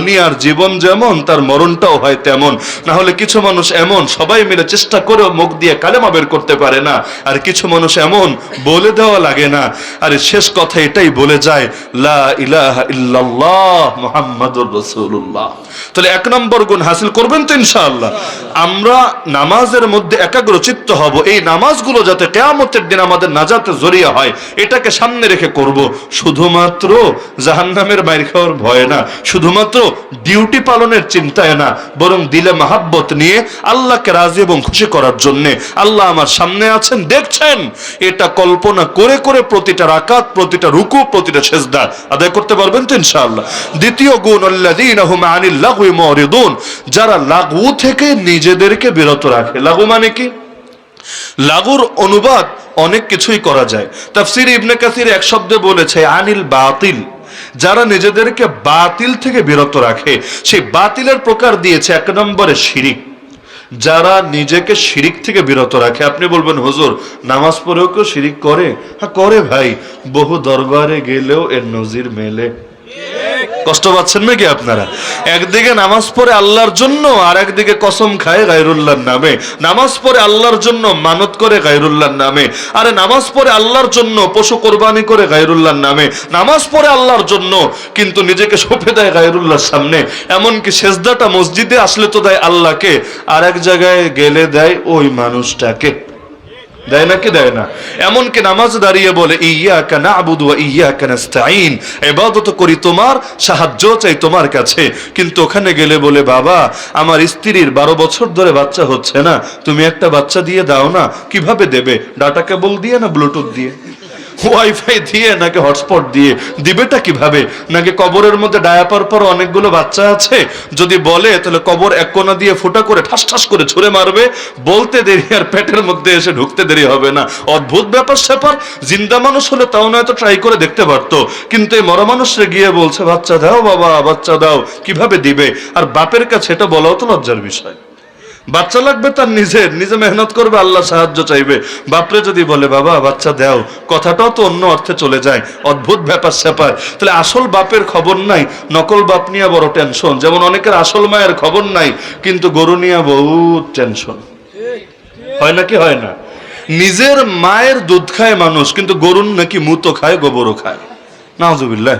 দুনিয়ার জীবন যেমন, তার মরণটাও হয় তেমন। না হলে কিছু মানুষ এমন, সবাই মিলে চেষ্টা করেও মুখ দিয়ে কালেমা বের করতে পারে না। আর কিছু মানুষ এমন, বলে দেওয়া লাগে না। আর শেষ কথা এটাই বলে যায়, লা ইলাহা ইল্লাল্লাহ মুহাম্মাদুর রাসূলুল্লাহ। তাহলে এক নম্বর গুণ হাসিল করবেন তো ইনশাআল্লাহ। আমরা নামাজের মধ্যে একাগ্র চিত্ত হব। এই নামাজগুলো যাতে কেয়ামতের দিন আমাদের নাজাতে জড়িয়ে হয়, এটাকে সামনে রেখে করব। শুধুমাত্র জাহান্নামের মাইর খাওয়ার ভয় না। শুধুমাত্র ডিউটি পালনের চিন্তায় না, বরং দিলে মাহাব্বত নিয়ে আল্লাহকে রাজি এবং খুশি করার জন্য। আল্লাহ আমার সামনে আছেন, দেখছেন? এটা কল্পনা করে করে প্রতিটা রাকাত, প্রতিটা রুকু, প্রতিটা সেজদা আদায় করতে পারবেন তো ইনশাআল্লাহ। দ্বিতীয় গুণ মুরিদুন। যারা লাগু থেকে নিজেদেরকে বিরত রাখে, লাগু মানে কি? লাগুর অনুবাদ অনেক কিছুই করা যায়। তাফসির ইবনে কাসির এক শব্দে বলেছে, আনিল বাতিল। যারা নিজেদেরকে বাতিল থেকে বিরত রাখে, সেই বাতিলের প্রকার দিয়েছে এক নম্বরে শিরিক। যারা নিজেকে শিরিক থেকে বিরত রাখে, আপনি বলবেন, হুজুর, নামাজ পড়েও কেউ শিরিক করে? হ্যাঁ করে ভাই। বহু দরবারে গেলেও এর নজির মেলে। কষ্ট পাচ্ছেন নাকি আপনারা? একদিকে নামাজ পড়ে আল্লাহর জন্য, আর একদিকে কসম খায় গায়রুল্লাহর নামে। নামাজ পড়ে আল্লাহর জন্য মানত করে গায়রুল্লাহর নামে। আরে নামাজ পড়ে আল্লাহর জন্য পশু কোরবানি করে গায়রুল্লাহর নামে। নামাজ পড়ে আল্লাহর জন্য কিন্তু নিজেকে সঁপে দেয় গায়রুল্লাহর সামনে। এমনকি সেজদাটা মসজিদে আসলে তো দেয় আল্লাহকে আর এক জায়গায় গেলে দেয় ওই মানুষটাকে। দেয় না, কি দেয় না? এমনকি নামাজ দাঁড়িয়ে বলে ইয়া কানা আবুদ ইয়া কানাস্তাইন এবাদত করি তোমার, সাহায্য চাই তোমার কাছে। কিন্তু ওখানে গেলে বলে, বাবা, আমার স্ত্রীর বারো বছর ধরে বাচ্চা হচ্ছে না। তুমি একটা বাচ্চা দিয়ে দাও না। কীভাবে দেবে? ডাটা কেবল দিয়ে না ব্লুটুথ দিয়ে? ওয়াইফাই দিয়ে, নাকি হটস্পট দিয়ে? দিবেটা কীভাবে? নাকি কবরের মধ্যে ডায়াপার পর অনেকগুলো বাচ্চা আছে? যদি বলে, তাহলে কবর এক কোনা দিয়ে ফুটা করে ঠাস ঠাস করে ছুঁড়ে মারবে। বলতে দেরি আর পেটের মধ্যে এসে ঢুকতে দেরি হবে না। অদ্ভুত ব্যাপার স্যাপার, জিন্দা মানুষ হলে তাও না নয়তো ট্রাই করে দেখতে পারতো। কিন্তু এই মরা মানুষরা গিয়ে বলছে, বাচ্চা দাও বাবা, বাচ্চা দাও। কীভাবে দিবে? আর বাপের কাছে এটা বলাও তো লজ্জার বিষয়। বাচ্চা লাগবে তার নিজের, নিজে মেহনত করবে, আল্লাহ সাহায্য চাইবে। বাপরে যদি বলে, বাবা, বাচ্চা দাও। কথাটাও তো অন্য অর্থে চলে যায়। অদ্ভুত ব্যাপার স্যাপার। তাহলে আসল বাপের খবর নাই। নকল বাপ নিয়ে বড় টেনশন। যেমন অনেকের আসল মায়ের খবর নাই, কিন্তু গরু নিয়ে বহুত টেনশন। হয় নাকি হয় না? নিজের মায়ের দুধ খায় মানুষ, কিন্তু গরুর নাকি মুতো খায়, গোবরও খায়। নাজুবিল্লাহ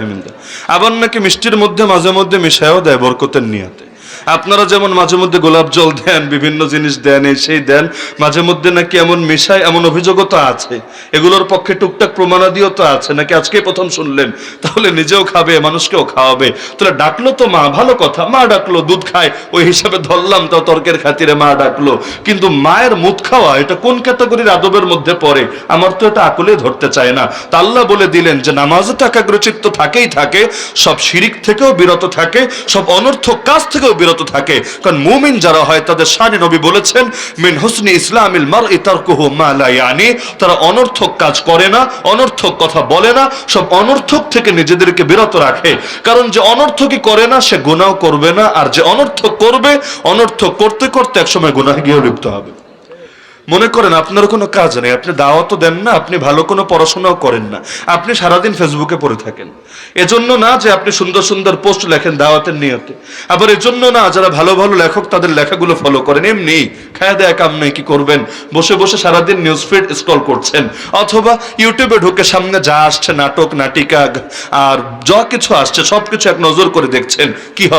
আবার নাকি মিষ্টির মধ্যে মাঝে মধ্যে মিশায়ও দেয় বরকতের নিয়াতে। আপনারা যেমন মাঝে মধ্যে গোলাপ জল দেন, বিভিন্ন জিনিস দেন, এই সেই দেন, মাঝে মধ্যে নাকি এমন মিশায়, এমন অভিযোগও তো আছে। এগুলোর পক্ষে টুকটাক প্রমাণাদিও তো আছে। নাকি আজকেই প্রথম শুনলেন? তাহলে নিজেও খাবে, মানুষকেও খাওয়াবে। তাহলে ডাকলো তো মা, ভালো কথা। মা ডাকলো, দুধ খায়। ওই হিসাবে ধরলাম তো তর্কের খাতিরে মা ডাকলো। কিন্তু মায়ের মুখ খাওয়া, এটা কোন ক্যাটাগরির আদবের মধ্যে পড়ে? আমার তো এটা আকলে ধরতে চায় না। তা আল্লাহ বলে দিলেন যে, নামাজে তো একাগ্রচিত্ত থাকেই থাকে, সব শিরিক থেকেও বিরত থাকে, সব অনর্থক কাজ থেকেও বিরত থাকে। কারণ মুমিন যারা হয়, তাদের শানে নবী বলেছেন, মিন হুসনি ইসলামিল মার ইতারকুহু মা লা ইয়ানি। তারা অনর্থক কাজ করে না, অনর্থক কথা বলে না, সব অনর্থক থেকে নিজেদেরকে বিরত রাখে। কারণ যে অনর্থকই করে না, সে গুনাহ করবে না। আর যে অনর্থক করবে, অনর্থক করতে করতে একসময় গুণাহ গিয়ে লিপ্ত হবে। মনে করেন আপনার কোনো কাজ নেই, আপনি দাওয়াতও দেন না, আপনি ভালো কোনো পড়াশোনাও করেন না, আপনি সারাদিন ফেসবুকে পড়ে থাকেন। এজন্য না যে আপনি সুন্দর সুন্দর পোস্ট লেখেন দাওয়াতের নিয়তে, আবার এজন্য না যারা ভালো ভালো লেখক তাদের লেখাগুলো ফলো করেন, এমনি খায়া দেয়া কাম নেই, কি করবেন? বসে বসে সারাদিন নিউজ ফিড স্ক্রল করছেন, অথবা ইউটিউবে ঢুকে সামনে যা আসছে, নাটক, নাটিকা, আর যা কিছু আসছে, সবকিছু এক নজর করে দেখছেন, কি হবে